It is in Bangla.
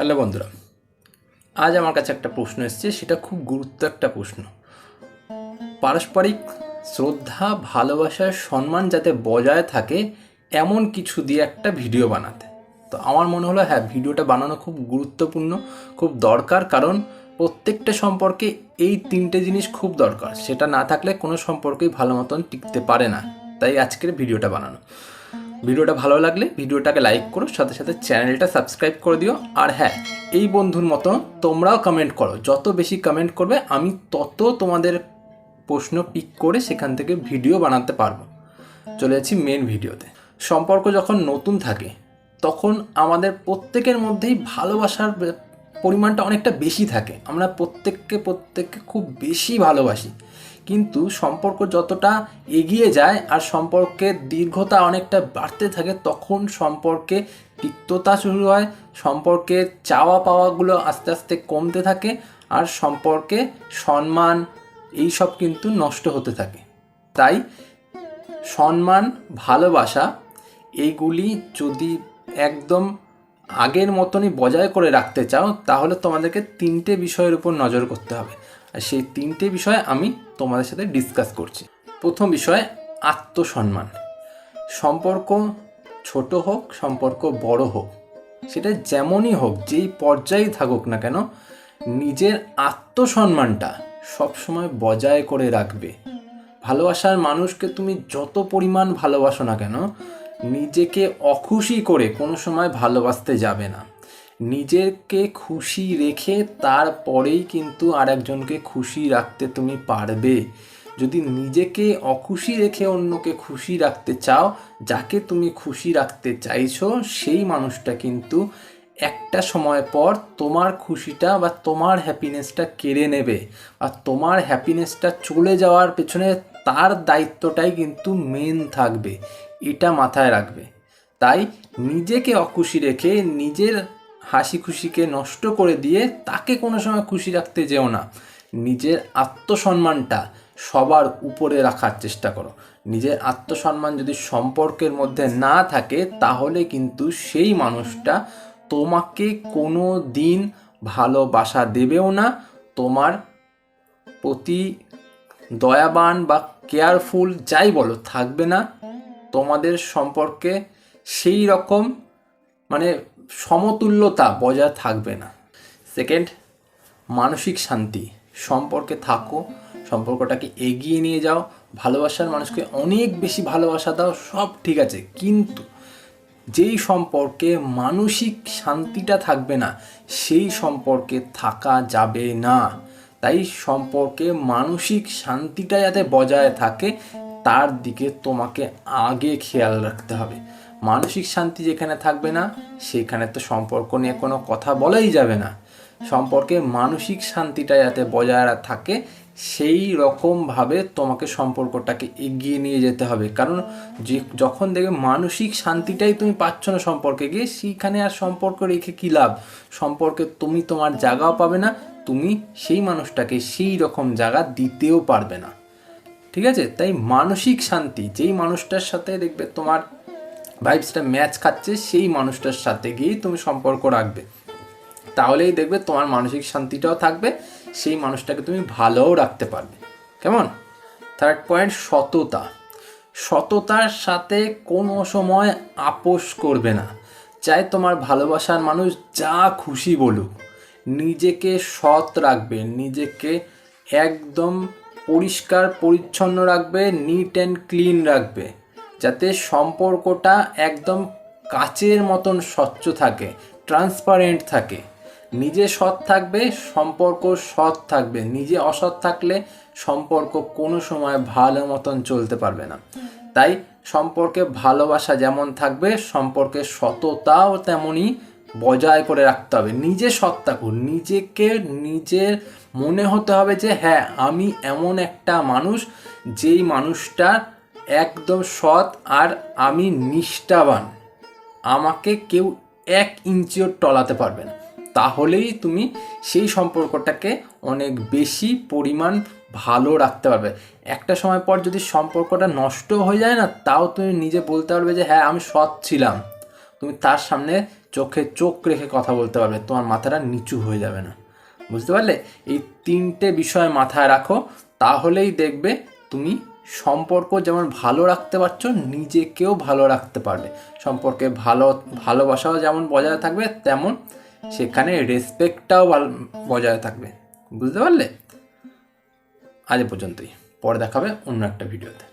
হ্যালো বন্ধুরা, আজ আমার কাছে একটা প্রশ্ন এসছে, সেটা খুব গুরুত্ব একটা প্রশ্ন। পারস্পরিক শ্রদ্ধা ভালোবাসার সম্মান যাতে বজায় থাকে, এমন কিছু দিয়ে একটা ভিডিও বানাতে। তো আমার মনে হলো হ্যাঁ ভিডিওটা বানানো খুব গুরুত্বপূর্ণ, খুব দরকার, কারণ প্রত্যেকটা সম্পর্কে এই তিনটে জিনিস খুব দরকার। সেটা না থাকলে কোনো সম্পর্কেই ভালো মতন টিকতে পারে না। তাই আজকের ভিডিওটা বানানো। ভিডিওটা ভালো লাগলে ভিডিওটাকে লাইক করো, সাথে সাথে চ্যানেলটা সাবস্ক্রাইব করে দিও। আর হ্যাঁ এই বন্ধুর মতো তোমরাও কমেন্ট করো। যত বেশি কমেন্ট করবে, আমি তত তোমাদের প্রশ্ন পিক করে সেখান থেকে ভিডিও বানাতে পারব। চলে যাচ্ছি মেন ভিডিওতে সম্পর্ক যখন নতুন থাকে, তখন আমাদের প্রত্যেকের মধ্যেই ভালোবাসার পরিমাণটা অনেকটা বেশি থাকে। আমরা প্রত্যেককে প্রত্যেককে খুব বেশি ভালোবাসি। কিন্তু সম্পর্ক যতটা এগিয়ে যায় আর সম্পর্কের দীর্ঘতা অনেকটা বাড়তে থাকে, তখন সম্পর্কে তিক্ততা শুরু হয়, সম্পর্কে চাওয়া পাওয়াগুলো আস্তে আস্তে কমতে থাকে আর সম্পর্কে সম্মান এইসব কিন্তু নষ্ট হতে থাকে। তাই সম্মান, ভালোবাসা এইগুলি যদি একদম আগের মতনই বজায় করে রাখতে চাও, তাহলে তোমাদেরকে তিনটে বিষয়ের উপর নজর করতে হবে। আর সেই তিনটে বিষয় আমি তোমাদের সাথে ডিসকাস করছি। প্রথম বিষয়, আত্মসম্মান। সম্পর্ক ছোট হোক, সম্পর্ক বড় হোক, সেটা যেমনই হোক, যেই পর্যায়ে থাকুক না কেন, নিজের আত্মসম্মানটা সবসময় বজায় করে রাখবে। ভালোবাসার মানুষকে তুমি যত পরিমাণ ভালোবাসো না কেন, নিজেকে অখুশি করে কোনো সময় ভালোবাসতে যাবে না। নিজেকে খুশি রেখে তারপরেই কিন্তু আরেকজনকে খুশি রাখতে তুমি পারবে। যদি নিজেকে অখুশি রেখে অন্যকে খুশি রাখতে চাও, যাকে তুমি খুশি রাখতে চাইছো, সেই মানুষটা কিন্তু একটা সময় পর তোমার খুশিটা বা তোমার হ্যাপিনেসটা কেড়ে নেবে আর তোমার হ্যাপিনেসটা চলে যাওয়ার পেছনে তার দায়িত্বটাই কিন্তু মেন থাকবে, এটা মাথায় রাখবে। তাই নিজেকে অখুশি রেখে নিজের হাসি খুশিকে নষ্ট করে দিয়ে তাকে কোনো সময় খুশি রাখতে যেও না। নিজের আত্মসম্মানটা সবার উপরে রাখার চেষ্টা করো। নিজের আত্মসম্মান যদি সম্পর্কের মধ্যে না থাকে, তাহলে কিন্তু সেই মানুষটা তোমাকে কোনো দিন ভালোবাসা দেবেও না। তোমার প্রতি দয়াবান বা কেয়ারফুল যাই বলো, থাকবে না। তোমাদের সম্পর্কে সেই রকম মানে সমতুল্যতা বজায় থাকবে না। সেকেন্ড মানসিক শান্তি। সম্পর্কে থাকো, সম্পর্কটাকে এগিয়ে নিয়ে যাও। ভালোবাসার মানুষকে অনেক বেশি ভালোবাসা দাও, সব ঠিক আছে। কিন্তু যেই সম্পর্কে মানসিক শান্তিটা থাকবে না, সেই সম্পর্কে থাকা যাবে না। তাই সম্পর্কে মানসিক শান্তিটা যাতে বজায় থাকে, তার দিকে তোমাকে আগে খেয়াল রাখতে হবে। মানসিক শান্তি যেখানে থাকবে না, সেখানে তো সম্পর্ক নিয়ে কোনো কথা বলাই যাবে না। সম্পর্কে মানসিক শান্তিটা যাতে বজায় থাকে, সেই রকমভাবে তোমাকে সম্পর্কটাকে এগিয়ে নিয়ে যেতে হবে। কারণ যে যখন দেখবে মানসিক শান্তিটাই তুমি পাচ্ছ না সম্পর্কে গিয়ে, সেইখানে আর সম্পর্ক রেখে কী লাভ? সম্পর্কে তুমি তোমার জায়গাও পাবে না, তুমি সেই মানুষটাকে সেই রকম জায়গা দিতেও পারবে না। ঠিক আছে? তাই মানসিক শান্তি, যেই মানুষটার সাথে দেখবে তোমার ভাইবসটা ম্যাচ খাচ্ছে সেই মানুষটার সাথে গিয়েই তুমি সম্পর্ক রাখবে। তাহলেই দেখবে তোমার মানসিক শান্তিটাও থাকবে, সেই মানুষটাকে তুমি ভালোও রাখতে পারবে। কেমন? থার্ড পয়েন্ট সততা। সততার সাথে কোনো সময় আপোষ করবে না। চাই তোমার ভালোবাসার মানুষ যা খুশি বলুক, নিজেকে সৎ রাখবে, নিজেকে একদম পরিষ্কার, পরিচ্ছন্ন রাখবে নিট অ্যান্ড ক্লিন রাখবে। যাতে সম্পর্কটা একদম কাচের মতন স্বচ্ছ থাকে ট্রান্সপারেন্ট থাকে। নিজে সৎ থাকবে, সম্পর্ক সৎ থাকবে। নিজে অসৎ থাকলে সম্পর্ক কোনো সময় ভালো মতন চলতে পারবে না। তাই সম্পর্কে ভালোবাসা যেমন থাকবে, সম্পর্কে সততাও তেমনই বজায় করে রাখতে হবে। নিজে সৎ থাকুন। নিজেকে নিজের মনে হতে হবে যে হ্যাঁ আমি এমন একটা মানুষ, যেই মানুষটা একদম সৎ আর আমি নিষ্ঠাবান। আমাকে কেউ এক ইঞ্চিও টলাতে পারবে না। তাহলেই তুমি সেই সম্পর্কটাকে অনেক বেশি পরিমাণ ভালো রাখতে পারবে। একটা সময় পর যদি সম্পর্কটা নষ্ট হয়ে যায় না, তাও তুমি নিজে বলতে পারবে যে হ্যাঁ আমি সৎ ছিলাম। তুমি তার সামনে চোখে চোখ রেখে কথা বলতে পারবে। তোমার মাথাটা নিচু হয়ে যাবে না। বুঝতে পারলে? এই তিনটে বিষয় মাথায় রাখো, তাহলেই দেখবে তুমি সম্পর্ক যেমন ভালো রাখতে পারছ, নিজেকেও ভালো রাখতে পারবে সম্পর্কে ভালো, ভালোবাসাও যেমন বজায় থাকবে, তেমন সেখানে রেসপেক্টটাও বজায় থাকবে। বুঝতে পারলে? আজ পর্যন্তই। পরে দেখাবে অন্য একটা ভিডিওতে